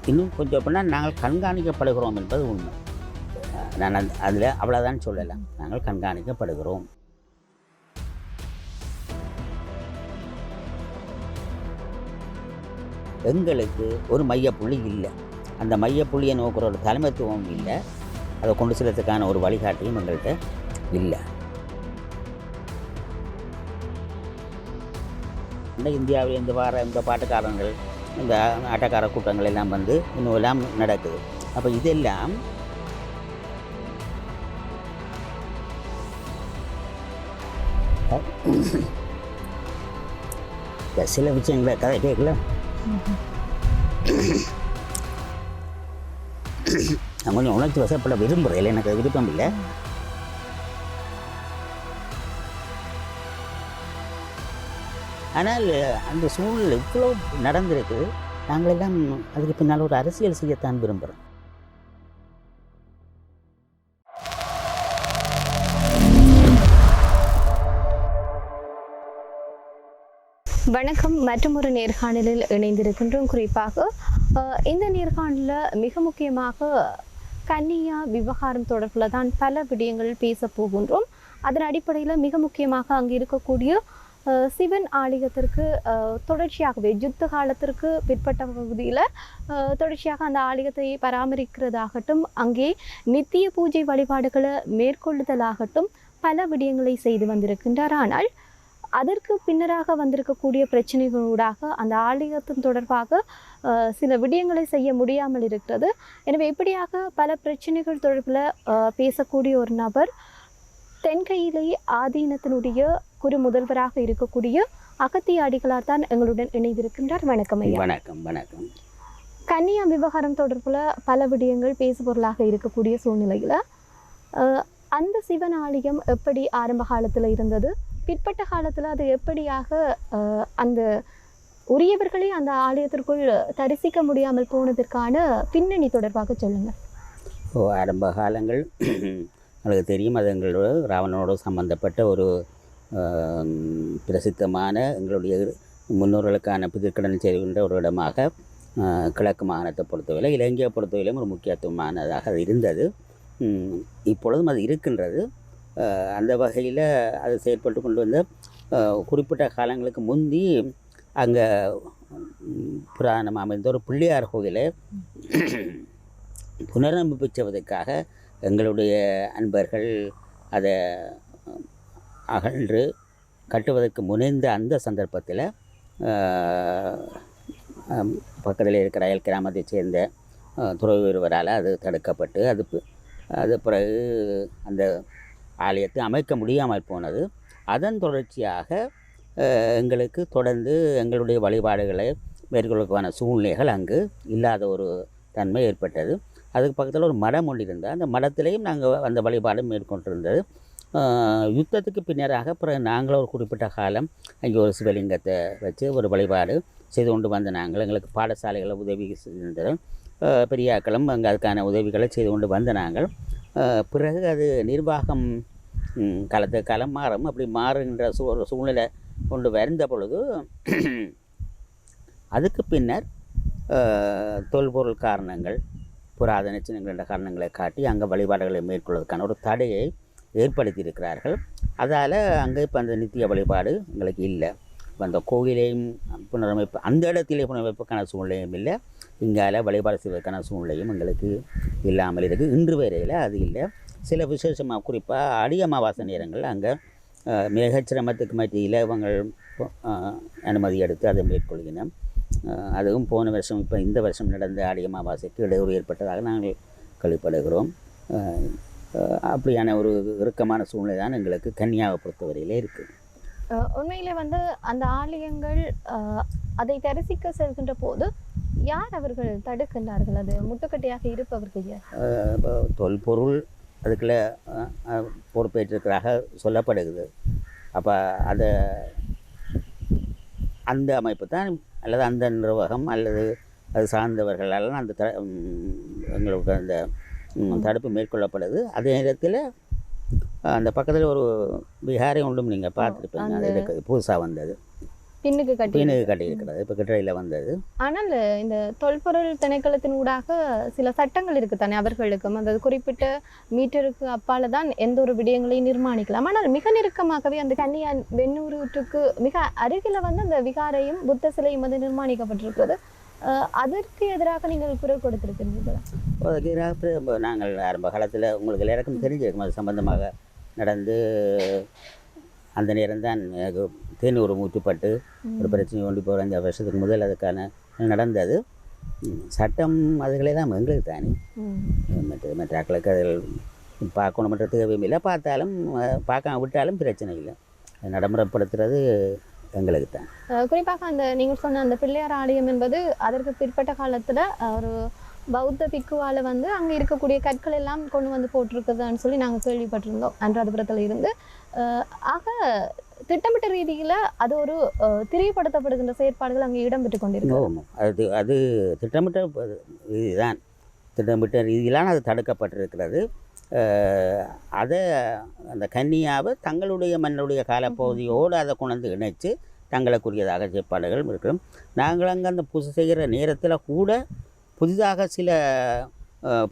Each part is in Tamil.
இன்னும் கொஞ்சம் அப்படின்னா நாங்கள் கண்காணிக்கப்படுகிறோம் என்பது உண்மை. நான் அதில் அவ்வளோதான் சொல்லலாம் நாங்கள் கண்காணிக்கப்படுகிறோம். எங்களுக்கு ஒரு மையப்புள்ளி இல்லை. அந்த மையப்புள்ளியை நோக்கிற ஒரு தலைமைத்துவம் இல்லை. அதை கொண்டு செல்லத்துக்கான ஒரு வழிகாட்டியும் எங்கள்கிட்ட இல்லை. இந்த இந்தியாவில் இந்த வார இந்த பாட்டுக்காரங்கள் இந்த ஆட்டக்கார கூட்டங்கள் எல்லாம் வந்து இன்னும் எல்லாம் நடக்குது. அப்போ இதெல்லாம் சில விஷயங்களை கதை கேட்கல நான் கொஞ்சம் உணர்ச்சி வசப்பட விரும்புகிறேன் இல்லை எனக்கு விருப்பம் இல்லை. ஆனால் அந்த சூழ்நிலை இவ்வளோ நடந்திருக்கு. நாங்களெல்லாம் அதுக்கு பின்னால் ஒரு அரசியல் செய்யத்தான் விரும்புகிறோம் வணக்கம். மற்றும் ஒரு நேர்காணலில் இணைந்திருக்கின்றோம். குறிப்பாக இந்த நேர்காணலில் மிக முக்கியமாக கன்னியா விவகாரம் தொடர்பில் தான் பல விடயங்கள் பேச போகின்றோம். அதன் அடிப்படையில் மிக முக்கியமாக அங்கே இருக்கக்கூடிய சிவன் ஆலயத்திற்கு தொடர்ச்சியாகவே யுத்த காலத்திற்கு பிற்பட்ட பகுதியில் தொடர்ச்சியாக அந்த ஆலயத்தை பராமரிக்கிறதாகட்டும் அங்கே நித்திய பூஜை வழிபாடுகளை மேற்கொள்ளுதலாகட்டும் பல விடயங்களை செய்து வந்திருக்கின்றார். ஆனால் அதற்கு பின்னராக வந்திருக்கக்கூடிய பிரச்சனைகளூடாக அந்த ஆலயத்தின் தொடர்பாக சில விடயங்களை செய்ய முடியாமல் இருக்கிறது. எனவே இப்படியாக பல பிரச்சனைகள் தொடர்பில் பேசக்கூடிய ஒரு நபர் தென்கையிலே ஆதீனத்தினுடைய குரு முதல்வராக இருக்கக்கூடிய அகத்திய அடிகளார் தான் எங்களுடன் இணைந்திருக்கின்றார். வணக்கம் ஐயா. வணக்கம் வணக்கம். கன்னியா விவகாரம் தொடர்பில் பல விடயங்கள் பேசுபொருளாக இருக்கக்கூடிய சூழ்நிலையில் அந்த சிவன் ஆலயம் எப்படி ஆரம்ப காலத்தில் இருந்தது? பிற்பட்ட காலத்தில் அது எப்படியாக அந்த உரியவர்களே அந்த ஆலயத்திற்குள் தரிசிக்க முடியாமல் போனதற்கான பின்னணி தொடர்பாக சொல்லுங்கள். ஓ ஆரம்ப காலங்கள் உங்களுக்கு தெரியும் அது எங்களோட ராவணனோடு சம்பந்தப்பட்ட ஒரு பிரசித்தமான எங்களுடைய முன்னோர்களுக்கான புதிர்கடன் செய்கின்ற ஒரு இடமாக கிழக்கு மாகாணத்தை பொறுத்தவரை இலங்கையை பொறுத்தவரையிலும் ஒரு முக்கியத்துவமானதாக அது இருந்தது. இப்பொழுதும் அது இருக்கின்றது. அந்த வகையில் அது செயற்பட்டு கொண்டு வந்த குறிப்பிட்ட காலங்களுக்கு முந்தி அங்கே புராணம் அமைந்த ஒரு பிள்ளையார் கோயிலை புனரமைப்பு செய்வதற்காக எங்களுடைய அன்பர்கள் அதை அகன்று கட்டுவதற்கு முனைந்த அந்த சந்தர்ப்பத்தில் பக்கத்தில் இருக்கிற அயல் கிராமத்தைச் சேர்ந்த அஹ், துறவி ஒருவரால் அது தடுக்கப்பட்டு அது அது பிறகு அந்த ஆலயத்தை அமைக்க முடியாமல் போனது. அதன் தொடர்ச்சியாக எங்களுக்கு தொடர்ந்து எங்களுடைய வழிபாடுகளை மேற்கொள்வதற்கான சூழ்நிலைகள் அங்கு இல்லாத ஒரு தன்மை ஏற்பட்டது. அதுக்கு பக்கத்தில் ஒரு மடம் ஒன்று இருந்தது. அந்த மடத்திலையும் நாங்கள் அந்த வழிபாடு மேற்கொண்டிருந்தது. யுத்தத்துக்கு பின்னராக பிறகு நாங்களும் ஒரு குறிப்பிட்ட காலம் அங்கே ஒரு சிவலிங்கத்தை வச்சு ஒரு வழிபாடு செய்து கொண்டு வந்த நாங்கள் எங்களுக்கு பாடசாலைகளை உதவி செய்திருந்தோம் பெரியாக்களும் அங்கே அதுக்கான உதவிகளை செய்து கொண்டு வந்த நாங்கள் பிறகு அது நிர்வாகம் காலத்து காலம் மாறும். அப்படி மாறுகின்ற சூ ஒரு சூழ்நிலை கொண்டு வருந்த பொழுது அதுக்கு பின்னர் தொல்பொருள் காரணங்கள் புராதன சின்னங்கள் என்ற காரணங்களை காட்டி அங்கே வழிபாடுகளை மேற்கொள்வதற்கான ஒரு தடையை ஏற்படுத்தியிருக்கிறார்கள். அதால் அங்கே இப்போ அந்த நித்திய வழிபாடு எங்களுக்கு இல்லை. இப்போ அந்த கோயிலையும் புனரமைப்பு அந்த இடத்திலே புனரமைப்புக்கான சூழ்நிலையும் இல்லை. இங்கால வழிபாடு செய்வதற்கான சூழ்நிலையும் எங்களுக்கு இல்லாமல் இருக்குது இன்று வரையில் அது இல்லை. சில விசேஷமாக குறிப்பாக அடி அமாவாசை நேரங்களில் அங்கே மிக சிரமத்துக்கு மத்தியில் இவங்கள் அனுமதி எடுத்து அதை மேற்கொள்கினோம். அதுவும் போன வருஷம் இப்போ இந்த வருஷம் நடந்த ஆடி அமாவாசைக்கு இடையூறு ஏற்பட்டதாக நாங்கள் கழிப்படுகிறோம். அப்படியான ஒரு இறுக்கமான சூழ்நிலை தான் எங்களுக்கு கன்னியாவை பொறுத்தவரையிலே இருக்குது உண்மையிலே வந்து அந்த ஆலயங்கள் அதை தரிசிக்க செல்கின்ற போது யார் அவர்கள் தடுக்கின்றார்கள்? அது முட்டுக்கட்டையாக இருப்பவர்கள் யார்? தொல்பொருள் அதுக்குள்ள பொறுப்பேற்றிருக்கிறதாக சொல்லப்படுகிறது. அப்போ அதை அந்த அமைப்பு தான் அல்லது அந்த நிர்வாகம் அல்லது அது சார்ந்தவர்களால் அந்த த எங்களுக்கு அந்த தடுப்பு மேற்கொள்ளப்படுது. அதே நேரத்தில் அந்த பக்கத்தில் ஒரு விஹாரை ஒன்றும் நீங்கள் பார்த்துருப்பீங்க. அது புதுசாக வந்தது. பின்னுக்கு கட்டி பீனுக்கு கட்டி இருக்கிறது இப்போ கிட்டறையில் வந்தது. ஆனால் இந்த தொல்பொருள் திணைக்களத்தின் ஊடாக சில சட்டங்கள் இருக்கு தானே அவர்களுக்கும். அந்த குறிப்பிட்ட மீட்டருக்கு அப்பால தான் எந்த ஒரு விடயங்களையும் நிர்மாணிக்கலாம். ஆனால் மிக நெருக்கமாகவே அந்த கன்னியா வெண்ணூருக்கு மிக அருகில வந்து அந்த விகாரையும் புத்த சிலையும் வந்து நிர்மாணிக்கப்பட்டிருக்கிறது. அதற்கு எதிராக நீங்கள் குரல் கொடுத்திருக்கிறீர்களா? அதுக்கு எதிராக இப்போ நாங்கள் ஆரம்ப காலத்தில் உங்களுக்கு எல்லாருக்கும் தெரிஞ்சிருக்கும் அது சம்பந்தமாக நடந்து அந்த நேரம் தான் எனக்கு தேனூர் மூச்சுப்பட்டு ஒரு பிரச்சனை ஒன்று ஒரு அஞ்சு வருஷத்துக்கு முதல் அதுக்கான நடந்தது. சட்டம் அதுகளே தான் எங்களுக்கு தானே. மற்ற மற்ற ஆக்களுக்கு அதில் பார்க்கணுமன்ற தேவையும் இல்லை பார்த்தாலும் பார்க்காம விட்டாலும் பிரச்சனை இல்லை. நடைமுறைப்படுத்துறது எங்களுக்கு தான். குறிப்பாக அந்த நீங்கள் சொன்ன அந்த பிள்ளையார் ஆலயம் என்பது அதற்கு பிற்பட்ட காலத்துல ஒரு பௌத்த பிக்குவால வந்து அங்க இருக்கக்கூடிய கற்கள் எல்லாம் கொண்டு வந்து போட்டிருக்குதுன்னு சொல்லி நாங்க கேள்விப்பட்டிருந்தோம். அனுராதபுரத்துல இருந்து. ஆக திட்டமிட்ட ரீதியில அது ஒரு திரிவுபடுத்தப்படுகின்ற செயற்பாடுகள் அங்கே இடம்பெற்று கொண்டிருக்கு ஆமாம் அது அது திட்டமிட்ட இதுதான் திட்டமிட்ட ரீதியிலான அது தடுக்கப்பட்டிருக்கிறது. அதை அந்த கன்னியாவை தங்களுடைய மண்ணுடைய காலப்பகுதியோடு அதை கொண்டு இணைச்சு தங்களுக்குரியதாக செயற்பாடுகள் இருக்கிறோம். நாங்கள் அங்கே அந்த பூஜை செய்கிற நேரத்தில் கூட புதிதாக சில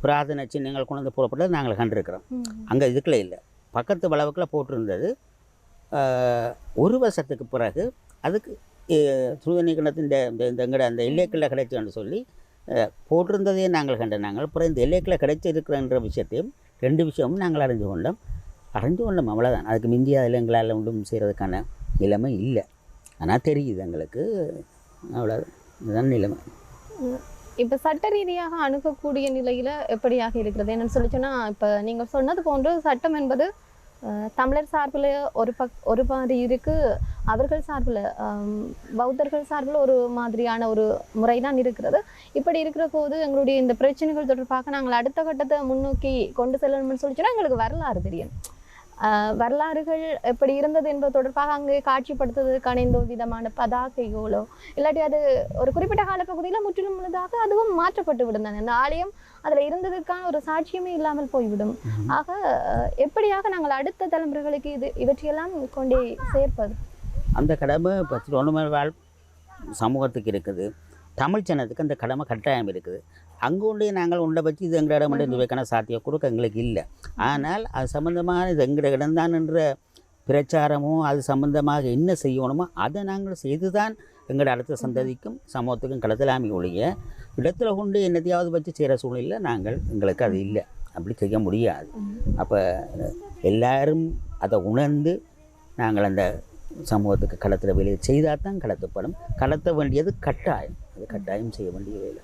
புராதன சின்னங்கள் கொண்டு வந்து போடப்பட்டது நாங்கள் கண்டிருக்கிறோம். அங்கே இதுக்குள்ள இல்லை. பக்கத்து வளவுக்கில் போட்டிருந்தது. ஒரு வருஷத்துக்கு பிறகு அதுக்கு சுடுதண்ணி கிணத்து இந்த இந்த இந்த எங்கட அந்த எல்லைக்குள்ள கிடைச்சுன்னு சொல்லி போட்டிருந்ததையும் நாங்கள் கண்ட நாங்கள் அப்புறம் இந்த எல்லைக்கில் கிடைச்சிருக்கிறன்ற விஷயத்தையும் ரெண்டு விஷயமும் நாங்கள் அறிஞ்சு கொண்டோம். அறிஞ்சு கொண்டோம் அவ்வளோதான் அதுக்கு மிஞ்சி அதில் எங்களால் ஒன்றும் செய்கிறதுக்கான நிலைமை இல்லை. ஆனால் தெரியுது எங்களுக்கு. அவ்வளோ இதுதான் நிலைமை. இப்போ சட்ட ரீதியாக அணுகக்கூடிய நிலையில் எப்படியாக இருக்கிறது? என்னன்னு சொல்லி சொன்னால் இப்போ நீங்கள் சொன்னது போன்று சட்டம் என்பது தமிழர் சார்பில் ஒரு பக் ஒரு மாதிரி இருக்கு. அவர்கள் சார்பில் பௌத்தர்கள் சார்பில் ஒரு மாதிரியான ஒரு முறை தான் இருக்கிறது. இப்படி இருக்கிற போது எங்களுடைய இந்த பிரச்சனைகள் தொடர்பாக நாங்கள் அடுத்த கட்டத்தை முன்னோக்கி கொண்டு செல்லணும்னு சொல்லி எங்களுக்கு வரலாறு தெரியும். வரலாறுகள் எப்படி இருந்தது என்பது தொடர்பாக அங்கே காட்சிப்படுத்துவதற்கான எந்த விதமான பதாகைகளோ இல்லாட்டி அது ஒரு குறிப்பிட்ட காலப்பகுதியில் முற்றிலும் முழுதாக அதுவும் மாற்றப்பட்டு விடும் தானே அந்த ஆலயம் அதில் இருந்ததுக்கான ஒரு சாட்சியமே இல்லாமல் போய்விடும். ஆக எப்படியாக நாங்கள் அடுத்த தலைமுறைகளுக்கு இது இவற்றையெல்லாம் கொண்டே சேர்ப்பது? அந்த கடமை இப்போ திருவண்ணாமலை சமூகத்துக்கு இருக்குது. தமிழ் ஜனத்துக்கு அந்த கடமை கட்டாயம் இருக்குது. அங்கே உண்டே நாங்கள் உண்டை வச்சு இது எங்களோட மட்டும் இந்த வைக்கான சாத்திய கொடுக்க எங்களுக்கு இல்லை. ஆனால் அது சம்பந்தமான இது எங்களோட இடம்தான் என்ற பிரச்சாரமோ அது சம்பந்தமாக என்ன செய்யணுமோ அதை நாங்கள் செய்து தான் எங்களோட அடுத்த சந்ததிக்கும் சமூகத்துக்கும் கடத்தலாமி ஒழிய இடத்துல கொண்டு என்னத்தையாவது வச்சு செய்கிற சூழ்நிலை நாங்கள் எங்களுக்கு அது இல்லை. அப்படி செய்ய முடியாது. அப்போ எல்லாரும் அதை உணர்ந்து நாங்கள் அந்த சமூகத்துக்கு களத்தில் வேலையை செய்தால் தான் கடத்தப்படும். கடத்த வேண்டியது கட்டாயம். அது கட்டாயம் செய்ய வேண்டிய வேலை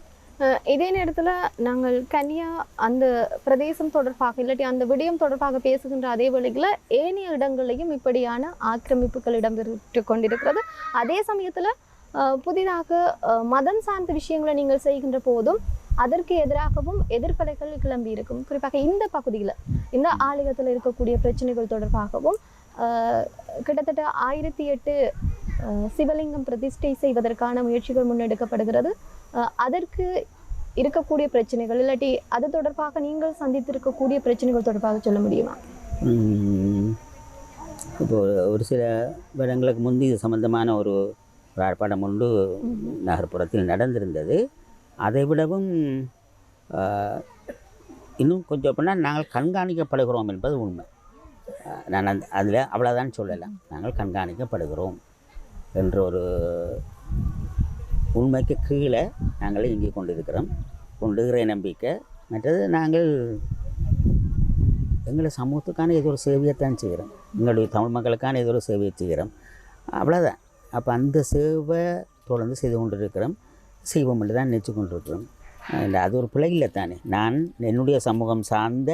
இதே நேரத்தில் நாங்கள் கன்னியா அந்த பிரதேசம் தொடர்பாக இல்லாட்டி அந்த விடயம் தொடர்பாக பேசுகின்ற அதே வேளையில் ஏனைய இடங்களையும் இப்படியான ஆக்கிரமிப்புகள் இடம்பெற்று கொண்டிருக்கிறது. அதே சமயத்தில் புதிதாக மதம் சார்ந்த விஷயங்களை நீங்கள் செய்கின்ற போதும் அதற்கு எதிராகவும் எதிர்ப்பலைகள் கிளம்பி இருக்கும். குறிப்பாக இந்த பகுதியில் இந்த ஆலயத்தில் இருக்கக்கூடிய பிரச்சனைகள் தொடர்பாகவும் கிட்டத்தட்ட ஆயிரத்தி எட்டு சிவலிங்கம் பிரதிஷ்டை செய்வதற்கான முயற்சிகள் முன்னெடுக்கப்படுகிறது. அதற்கு இருக்கக்கூடிய பிரச்சனைகள் இல்லாட்டி அது தொடர்பாக நீங்கள் சந்தித்திருக்கக்கூடிய பிரச்சனைகள் தொடர்பாக சொல்ல முடியுமா? இப்போ ஒரு- சில வருடங்களுக்கு முந்தி இது சம்பந்தமான ஒரு ஆர்ப்பாட்டம் ஒன்று நகர்ப்புறத்தில் நடந்திருந்தது. அதை விடவும் இன்னும் கொஞ்சம் அப்படின்னா நாங்கள் கண்காணிக்கப்படுகிறோம் என்பது உண்மை. நான் அந்த அதில் அவ்வளோதான் சொல்லலாம் நாங்கள் கண்காணிக்கப்படுகிறோம். என்ற ஒரு உண்மைக்கு கீழே நாங்கள் இங்கே கொண்டிருக்கிறோம். கொண்டுகிற நம்பிக்கை. மற்றது நாங்கள் எங்களை சமூகத்துக்கான ஏதோ ஒரு சேவையைத்தான் செய்கிறோம். எங்களுடைய தமிழ் மக்களுக்கான ஏதோ ஒரு சேவையை செய்கிறோம். அவ்வளோதான் அப்போ அந்த சேவை தொடர்ந்து செய்து கொண்டிருக்கிறோம். செய்வோம் என்று தான் நினச்சி கொண்டிருக்கிறோம். இல்லை அது ஒரு பிழை இல்லை தானே. நான் என்னுடைய சமூகம் சார்ந்த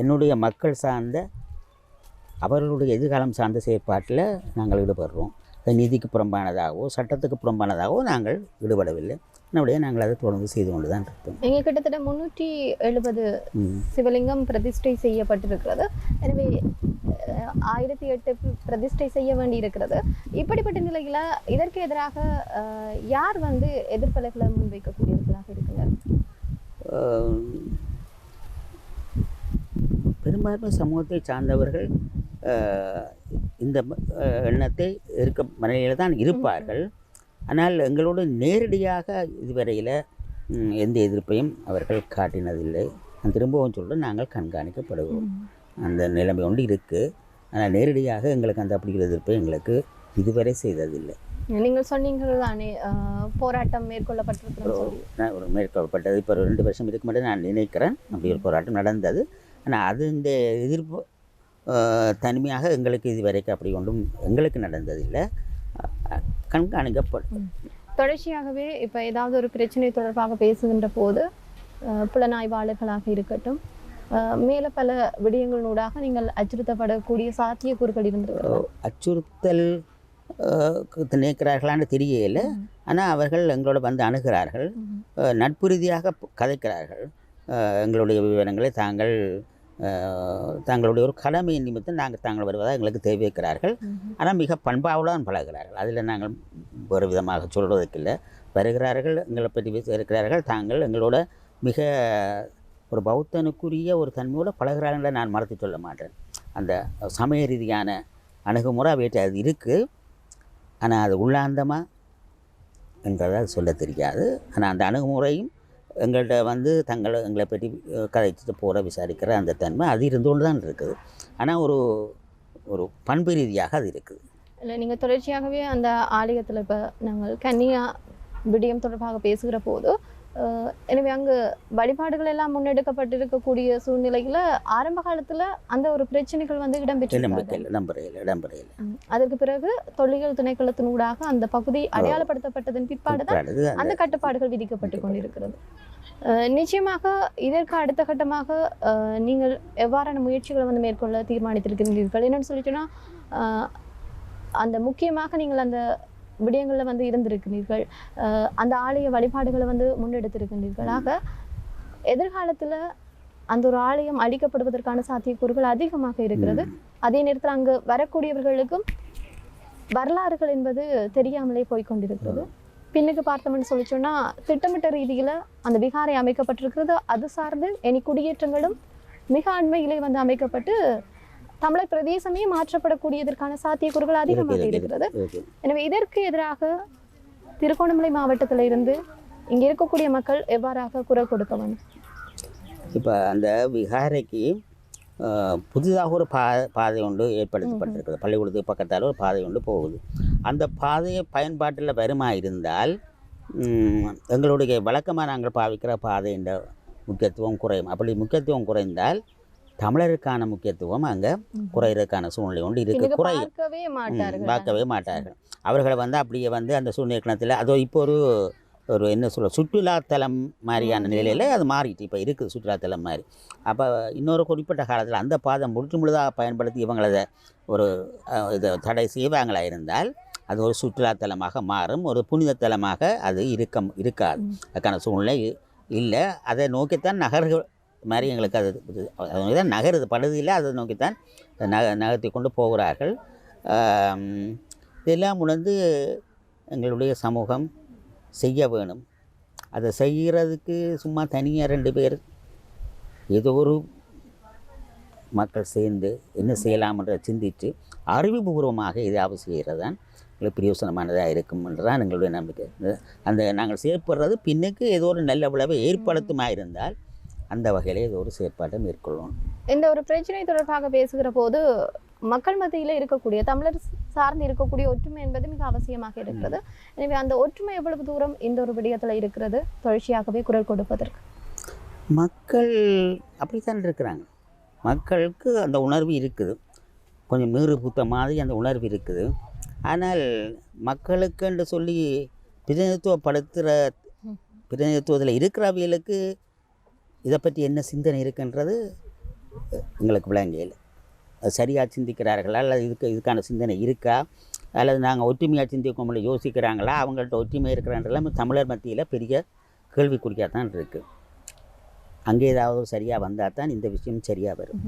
என்னுடைய மக்கள் சார்ந்த அவர்களுடைய எதிர்காலம் சார்ந்த செயற்பாட்டில் நாங்கள் ஈடுபடுறோம். அது நீதிக்கு புறம்பானதாகவோ சட்டத்துக்கு புறம்பானதாகவோ நாங்கள் ஈடுபடவில்லை நம்முடைய நாங்கள் அதை தொடர்ந்து செய்து கொண்டு தான் இருப்போம் இங்கே கிட்டத்தட்ட முன்னூற்றி எழுபது. சிவலிங்கம் பிரதிஷ்டை செய்யப்பட்டிருக்கிறது. எனவே ஆயிரத்தி எட்டு பிரதிஷ்டை செய்ய வேண்டி இருக்கிறது இப்படிப்பட்ட நிலையில இதற்கு எதிராக யார் வந்து எதிர்ப்பலைகளை முன்வைக்கக்கூடியவர்களாக இருக்கிறார் பெரும்பான்மை சமூகத்தை சார்ந்தவர்கள் இந்த எண்ணத்தை இருக்க மனநிலையில் தான் இருப்பார்கள். ஆனால் எங்களோடு நேரடியாக இதுவரையில் எந்த எதிர்ப்பையும் அவர்கள் காட்டினதில்லை. நான் திரும்பவும் சொல்கிறேன் நாங்கள் கண்காணிக்கப்படுவோம். அந்த நிலைமை ஒன்று இருக்குது ஆனால் நேரடியாக எங்களுக்கு அந்த அப்படி எதிர்ப்பை எங்களுக்கு இதுவரை செய்ததில்லை. நீங்கள் சொன்னீங்க தானே போராட்டம் மேற்கொள்ளப்பட்டிருக்கிறது ஒரு மேற்கொள்ளப்பட்டது. இப்போ ஒரு ரெண்டு வருஷம் இதுக்கு மட்டும் நான் நினைக்கிறேன் அப்படி ஒரு போராட்டம் நடந்தது. ஆனால் அது இந்த எதிர்ப்பு தனிமையாக எங்களுக்கு இதுவரைக்கும் அப்படி ஒன்றும் எங்களுக்கு நடந்ததில்லை கண்காணிக்கப்படும். தொடர்ச்சியாகவே இப்போ ஏதாவது ஒரு பிரச்சனை தொடர்பாக பேசுகின்ற போது புலனாய்வாளர்களாக இருக்கட்டும் மேல பல விடயங்களூடாக நீங்கள் அச்சுறுத்தப்படக்கூடிய சாத்தியக்கூறுகள் இருந்திருக்கிறது அச்சுறுத்தல் நினைக்கிறார்களான்னு தெரியல ஆனால் அவர்கள் எங்களோட வந்து அணுகிறார்கள். நட்பு ரீதியாக கதைக்கிறார்கள். எங்களுடைய விவரங்களை தாங்கள் தங்களுடைய ஒரு கடமை நிமித்தம் நாங்கள் தாங்கள் வருவதாக எங்களுக்கு தெரிவிக்கிறார்கள். ஆனால் மிக பண்பாவுடன் பழகிறார்கள் அதில் நாங்கள் வேறு விதமாக சொல்வதற்கு இல்லை வருகிறார்கள் எங்களை பற்றி இருக்கிறார்கள் தாங்கள் எங்களோட மிக ஒரு பௌத்தனுக்குரிய ஒரு தன்மையோடு பழகிறார்கள் நான் மறத்து சொல்ல மாட்டேன். அந்த சமய ரீதியான அணுகுமுறை அவற்றை அது இருக்குது ஆனால் அது உள்ளாந்தமாக என்றதை அது சொல்ல தெரியாது. ஆனால் அந்த அணுகுமுறையும் எங்கள்கிட்ட வந்து தங்களை எங்களை பற்றி கதைச்சிட்டு போகிற விசாரிக்கிற அந்த தன்மை அது இருந்து கொண்டு தான் இருக்குது. ஆனால் ஒரு ஒரு பண்பு ரீதியாக அது இருக்குது. இல்லை நீங்கள் தொடர்ச்சியாகவே அந்த ஆலயத்தில் இப்போ நாங்கள் கன்னியா விடயம் தொடர்பாக பேசுகிற போது எனவே அங்கு வழிபாடுகள் எல்லாம் முன்னெடுக்கப்பட்டிருக்கக்கூடிய சூழ்நிலையில் ஆரம்ப காலத்தில் அந்த ஒரு பிரச்சனைகள் வந்து இடம்பெற்று அதற்கு பிறகு தொல்லியல் திணைக்களத்தினூடாக அந்த பகுதி அடையாளப்படுத்தப்பட்டதன் பிற்பாடு தான் அந்த கட்டுப்பாடுகள் விதிக்கப்பட்டு கொண்டிருக்கிறது. நிச்சயமாக இதற்கு அடுத்த கட்டமாக அஹ், நீங்கள் எவ்வாறான முயற்சிகளை வந்து மேற்கொள்ள தீர்மானித்திருக்கிறீர்கள்? என்னன்னு சொல்லிட்டோன்னா அந்த முக்கியமாக நீங்கள் அந்த விடயங்களில் வந்து இருந்திருக்கிறீர்கள். அந்த ஆலய வழிபாடுகளை வந்து முன்னெடுத்திருக்கின்றீர்கள் ஆக எதிர்காலத்தில் அந்த ஒரு ஆலயம் அழிக்கப்படுவதற்கான சாத்தியக்கூறுகள் அதிகமாக இருக்கிறது. அதே நேரத்தில் அங்கு வரக்கூடியவர்களுக்கும் வரலாறுகள் என்பது தெரியாமலே போய் கொண்டிருக்கிறது பின்னுக்கு பார்த்தோம்னு சொல்லி சொன்னா திட்டமிட்ட ரீதியில அந்த விகாரை அமைக்கப்பட்டிருக்கிறது. அது சார்ந்து இனி குடியேற்றங்களும் மிக அண்மையிலே வந்து அமைக்கப்பட்டு தமிழர் பிரதேசமே மாற்றப்படக்கூடியதற்கான சாத்தியக்கூறுகள் அதிகமாக இருக்கு, இருக்கிறது. இருக்கு. எனவே இதற்கு எதிராக திருகோணமலை மாவட்டத்தில் இருந்து இங்க இருக்கக்கூடிய மக்கள் எவ்வாறாக குரல் கொடுக்க வேண்டும்? இப்போ அந்த விகாரைக்கு புதிதாக ஒரு பா பாதை ஒன்று ஏற்படுத்தப்பட்டிருக்குது பள்ளிக்கூடத்துக்கு பக்கத்தால் ஒரு பாதை ஒன்று போகுது. அந்த பாதையை பயன்பாட்டில் வருமா இருந்தால் எங்களுடைய வழக்கமாக நாங்கள் பாவிக்கிற பாதையின் முக்கியத்துவம் குறையும். அப்படி முக்கியத்துவம் குறைந்தால் தமிழருக்கான முக்கியத்துவம் அங்கே குறையிறதுக்கான சூழ்நிலை ஒன்று இருக்குது குறையும் பார்க்கவே மாட்டார்கள் அவர்களை வந்து அப்படியே வந்து அந்த சூழ்நிலை அதோ இப்போ ஒரு ஒரு என்ன சொல்ல சுற்றுலாத்தலம் மாதிரியான நிலையில் அது மாறிட்டு இப்போ இருக்குது சுற்றுலாத்தலம் மாதிரி. அப்போ இன்னொரு குறிப்பிட்ட காலத்தில் அந்த பாதை முற்று முழுதாக பயன்படுத்தி இவங்கள ஒரு இதை தடை செய்வாங்களா இருந்தால் அது ஒரு சுற்றுலாத்தலமாக மாறும் ஒரு புனிதத்தலமாக அது இருக்க இருக்காது. அதுக்கான சூழ்நிலை இல்லை. அதை நோக்கித்தான் நகர்கள் மாதிரி எங்களுக்கு அது அது நோக்கி தான் நகருது படுது இல்லை அதை நோக்கித்தான் நக நகர்த்தி கொண்டு போகிறார்கள். இதெல்லாம் உணர்ந்து எங்களுடைய சமூகம் செய்ய வேணும். அதை செய்கிறதுக்கு சும்மா தனியாக ரெண்டு பேர் ஏதோ ஒரு மக்கள் சேர்ந்து என்ன செய்யலாம்ன்ற சிந்தித்து அறிவுபூர்வமாக இதாவது செய்கிறது தான் எங்களுக்கு பிரயோசனமானதாக இருக்கும் என்றுதான் எங்களுடைய நம்பிக்கை. அந்த நாங்கள் செயற்படுறது பின்னுக்கு ஏதோ ஒரு நல்ல விளைவை ஏற்படுத்துமா இருந்தால் அந்த வகையில் ஏதோ ஒரு செயற்பாட்டை மேற்கொள்ளணும். இந்த ஒரு பிரச்சனை தொடர்பாக பேசுகிற போது மக்கள் மத்தியில இருக்கக்கூடிய தமிழர் சார்ந்து இருக்கக்கூடிய ஒற்றுமை என்பது மிக அவசியமாக இருக்கிறது. எனவே அந்த ஒற்றுமை எவ்வளவு தூரம் இந்த ஒரு விடயத்துல இருக்கிறது? தொடர்ச்சியாகவே குரல் கொடுப்பதற்கு. மக்கள் அப்படித்தான் இருக்கிறாங்க. மக்களுக்கு அந்த உணர்வு இருக்குது. கொஞ்சம் மீறு பூத்த மாதிரி அந்த உணர்வு இருக்குது. ஆனால் மக்களுக்குன்னு சொல்லி பிரதிநிதித்துவப்படுத்துகிற பிரதிநிதித்துவத்தில் இருக்கிறவர்களுக்கு இதை பற்றி என்ன சிந்தனை இருக்குன்றது எங்களுக்கு விளங்கல. அது சரியாக சிந்திக்கிறார்களா அல்லது இதுக்கு இதுக்கான சிந்தனை இருக்கா அல்லது நாங்கள் ஒற்றுமையாக சிந்திக்கோம்ல யோசிக்கிறாங்களா அவங்கள்ட்ட ஒற்றுமை இருக்கிறன்றெல்லாம் தமிழர் மத்தியில் பெரிய கேள்விக்குறியாக தான் இருக்குது அங்கே ஏதாவது சரியாக வந்தால் தான் இந்த விஷயம் சரியாக வரும்.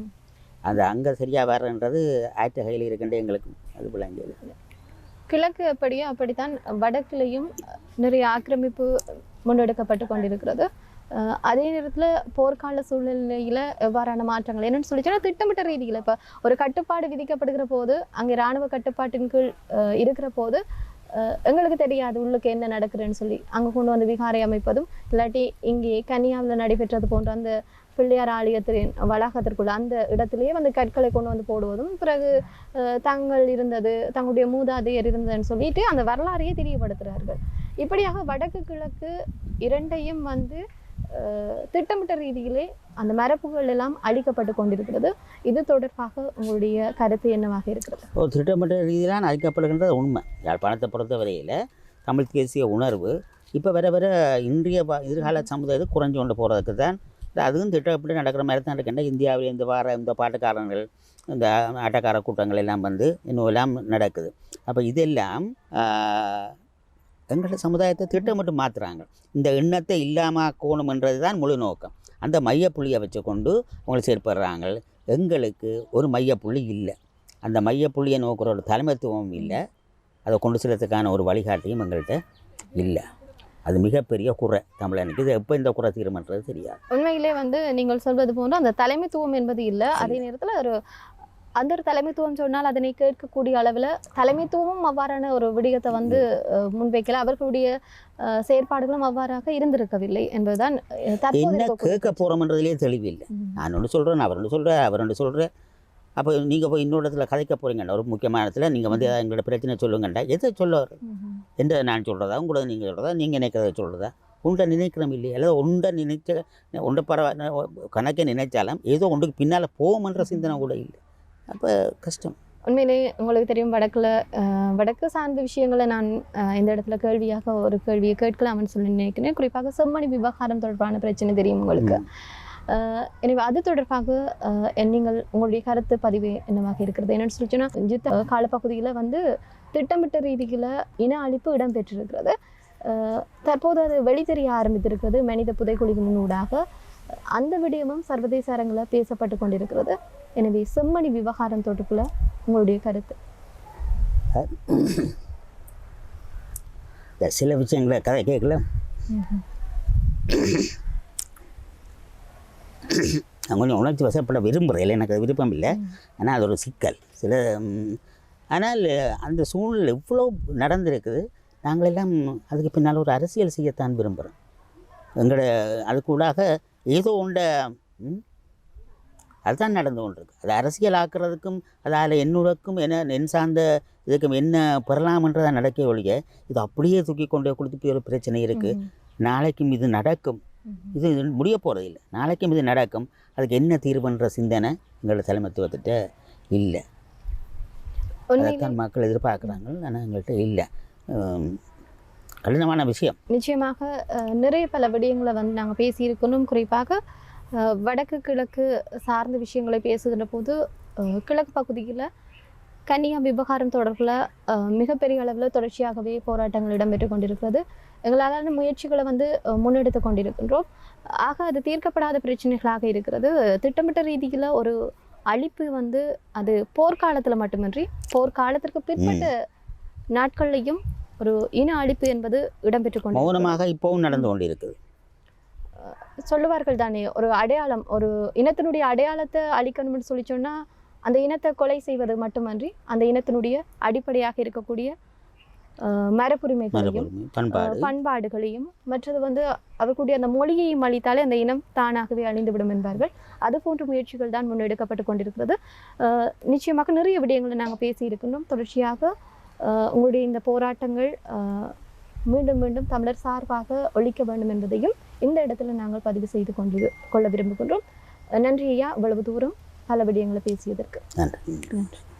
அந்த அங்கே சரியாக வரன்றது ஆற்ற கையில் இருக்கின்ற எங்களுக்கு அது விளங்கல. கிழக்கு எப்படியோ அப்படித்தான் வடக்குலையும் நிறைய ஆக்கிரமிப்பு முன்னெடுக்கப்பட்டு கொண்டிருக்கிறது. அதே நேரத்தில் போர்க்கால சூழ்நிலையில் எவ்வாறான மாற்றங்கள் என்னென்னு சொல்லிச்சுன்னா திட்டமிட்ட ரீதியில் இப்போ ஒரு கட்டுப்பாடு விதிக்கப்படுகிற போது அங்கே இராணுவ கட்டுப்பாட்டின் கீழ் இருக்கிற போது எங்களுக்கு தெரியாது உள்ளுக்கு என்ன நடக்குதுன்னு சொல்லி அங்கே கொண்டு வந்து விகாரை அமைப்பதும் இல்லாட்டி இங்கே கன்னியாவில் நடைபெற்றது போன்ற அந்த பிள்ளையார் ஆலயத்தின் வளாகத்திற்குள்ள அந்த இடத்திலேயே வந்து கற்களை கொண்டு வந்து போடுவதும் பிறகு தாங்கள் இருந்தது தங்களுடைய மூதாதையர் இருந்ததுன்னு சொல்லிட்டு அந்த வரலாறையே தெரியப்படுத்துகிறார்கள் இப்படியாக வடக்கு கிழக்கு இரண்டையும் வந்து திட்டமிட்ட ரீதியிலே அந்த மரபுகள் எல்லாம் அழிக்கப்பட்டு கொண்டிருக்கிறது. இது தொடர்பாக உங்களுடைய கருத்து என்னவாக இருக்கிறது? ஒரு திட்டமிட்ட ரீதியிலான அழிக்கப்படுகின்றது உண்மை. யாழ்ப்பாணத்தை பொறுத்தவரையில் தமிழ் தேசிய உணர்வு. இப்போ வர வர இன்றைய எதிர்கால சமுதாயத்தை குறைஞ்சு கொண்டு போகிறதுக்கு தான் அதுவும் திட்டமிட்டு நடக்கிற மாதிரி தான் இருக்கின்ற இந்தியாவில் இந்த வார இந்த பாட்டுக்காரங்கள் இந்த ஆட்டக்கார கூட்டங்கள் எல்லாம் வந்து இன்னும் எல்லாம் நடக்குது. அப்போ இதெல்லாம் எங்களோட சமுதாயத்தை திட்டமிட்டு மாற்றுறாங்க இந்த எண்ணத்தை இல்லாமக்கணுமன்றது தான் முழு நோக்கம். அந்த மையப்புள்ளியை வச்சு கொண்டு அவங்களை செயற்படுறாங்க. எங்களுக்கு ஒரு மையப்புள்ளி இல்லை. அந்த மையப்புள்ளியை நோக்கிற ஒரு தலைமைத்துவம் இல்லை. அதை கொண்டு செல்றதுக்கான ஒரு வழிகாட்டியும் எங்கள்கிட்ட இல்லை. அது மிகப்பெரிய குறை தமிழனுக்கு. இது எப்போ இந்த குறை தீர்மன்றது தெரியாது. உண்மையிலே வந்து நீங்கள் சொல்வது போன்று அந்த தலைமைத்துவம் என்பது இல்லை. அதே நேரத்தில் ஒரு அந்த ஒரு தலைமைத்துவம் சொன்னால் அதனை கேட்கக்கூடிய அளவில் தலைமைத்துவமும் அவ்வாறான ஒரு விடயத்தை வந்து முன்வைக்கல. அவர்களுடைய செயற்பாடுகளும் அவ்வாறாக இருந்திருக்கவில்லை என்பதுதான் என்ன கேட்க போகிறோம்ன்றதுலேயே தெளிவில்லை. நான் ஒன்று சொல்கிறேன் அவர் ஒன்று சொல்கிறேன் அவர் ஒன்று சொல்கிறேன் அப்போ நீங்கள் போய் இன்னொரு இடத்துல கதைக்க போகிறீங்கண்ணா ஒரு முக்கியமான இடத்துல நீங்கள் வந்து எங்களோட பிரச்சனை சொல்லுங்கண்டா. எதை சொல்ல. எந்த நான் சொல்கிறதா உங்களோட நீங்கள் சொல்கிறதா நீங்கள் நினைக்கிறத சொல்கிறதா உண்டை நினைக்கிறோம் இல்லையா? அல்லது உண்டை நினைச்ச உண்டை பரவ கணக்கை நினைச்சாலும் ஏதோ ஒன்றுக்கு பின்னால் போகுமன்ற சிந்தனை கூட இல்லை. அப்போ கஷ்டம். உண்மையிலே உங்களுக்கு தெரியும் வடக்குல வடக்கு சார்ந்த விஷயங்களை நான் இந்த இடத்துல கேள்வியாக ஒரு கேள்வியை கேட்கலாம்னு சொல்லி நினைக்கிறேன். குறிப்பாக செம்மணி விவகாரம் தொடர்பான பிரச்சனை தெரியும் உங்களுக்கு. எனவே அது தொடர்பாக நீங்கள் உங்களுடைய கருத்து பதிவு என்னவாக இருக்கிறது? என்னன்னு சொல்லி சொன்னா யுத்த காலப்பகுதியில் வந்து திட்டமிட்ட ரீதியில் இன அழிப்பு இடம்பெற்றிருக்கிறது. தற்போது அது வெளித்தெரிய ஆரம்பித்திருக்கிறது. மனித புதைக்குழிகளின் ஊடாக அந்த விடயமும் சர்வதேச அரங்கில் பேசப்பட்டு கொண்டிருக்கிறது. எனவே செம்மணி விவகாரம் தொடர்பில் உங்களுடைய கருத்து. சில விஷயங்களை கதை கேட்கல. நான் கொஞ்சம் உணர்ச்சி வசப்பட விரும்புகிறேன். இல்லை எனக்கு அது விருப்பம் இல்லை. ஆனால் அது ஒரு சிக்கல். சில ஆனால் அந்த சூழ்நிலை இவ்வளோ நடந்திருக்குது. நாங்களெல்லாம் அதுக்கு பின்னால் ஒரு அரசியல் செய்யத்தான் விரும்புகிறோம். எங்களோட அதுக்கூடாக ஏதோ உண்ட அதுதான் நடந்து கொண்டிருக்கு. அது அரசியல் ஆக்குறதுக்கும் அதால் என்னுடக்கும் என்ன என் சார்ந்த இதுக்கும் என்ன பெறலாம்ன்றதை நடக்க ஒழிய இது அப்படியே தூக்கி கொண்டு கொடுத்து ஒரு பிரச்சனை இருக்குது நாளைக்கும் இது நடக்கும். இது முடிய போகிறது இல்லை. நாளைக்கும் இது நடக்கும். அதுக்கு என்ன தீர்வுன்ற சிந்தனை எங்களோட தலைமைத்துவத்திட்ட இல்லை. அதைத்தான் மக்கள் எதிர்பார்க்குறாங்க ஆனால் எங்கள்கிட்ட இல்லை. கடினமான விஷயம். நிச்சயமாக நிறைய பல விடயங்களை வந்து நாங்கள் பேசியிருக்கணும். குறிப்பாக வடக்கு கிழக்கு சார்ந்த விஷயங்களை பேசுகின்ற போது கிழக்கு பகுதியில் கன்னியா விவகாரம் தொடர்பில் மிகப்பெரிய அளவில் தொடர்ச்சியாகவே போராட்டங்கள் இடம்பெற்று கொண்டிருக்கிறது. எங்களாலான முயற்சிகளை வந்து முன்னெடுத்து கொண்டிருக்கின்றோம். ஆக அது தீர்க்கப்படாத பிரச்சனைகளாக இருக்கிறது. திட்டமிட்ட ரீதியில் ஒரு அழிப்பு வந்து அது போர்க்காலத்தில் மட்டுமின்றி போர்க்காலத்திற்கு பிற்பட்ட நாட்கள்லையும் ஒரு இன அழிப்பு என்பது இடம்பெற்று கொண்டு மௌனமாக இப்போவும் நடந்து கொண்டு இருக்குது சொல்லுவார்கள் தானே ஒரு அடையாளம் ஒரு இனத்தினுடைய அடையாளத்தை அழிக்கணும்னு சொல்லி சொன்னா அந்த இனத்தை கொலை செய்வது மட்டுமன்றி அந்த இனத்தினுடைய அடிப்படையாக இருக்கக்கூடிய மரபுரிமைகளையும் பண்பாடுகளையும் மற்றது வந்து அவர்களுடைய அந்த மொழியையும் அழித்தாலே அந்த இனம் தானாகவே அழிந்துவிடும் என்பார்கள். அது போன்ற முயற்சிகள் தான் முன்னெடுக்கப்பட்டு கொண்டிருக்கிறது. நிச்சயமாக நிறைய விடயங்களை நாங்கள் பேசியிருக்கின்றோம். தொடர்ச்சியாக உங்களுடைய இந்த போராட்டங்கள் மீண்டும் மீண்டும் தமிழர் சார்பாக ஒழிக்க வேண்டும் என்பதையும் இந்த இடத்துல நாங்கள் பதிவு செய்து கொண்டு கொள்ள விரும்புகின்றோம். நன்றி ஐயா இவ்வளவு தூரம் பல விடயங்களை பேசியதற்கு. நன்றி. நன்றி.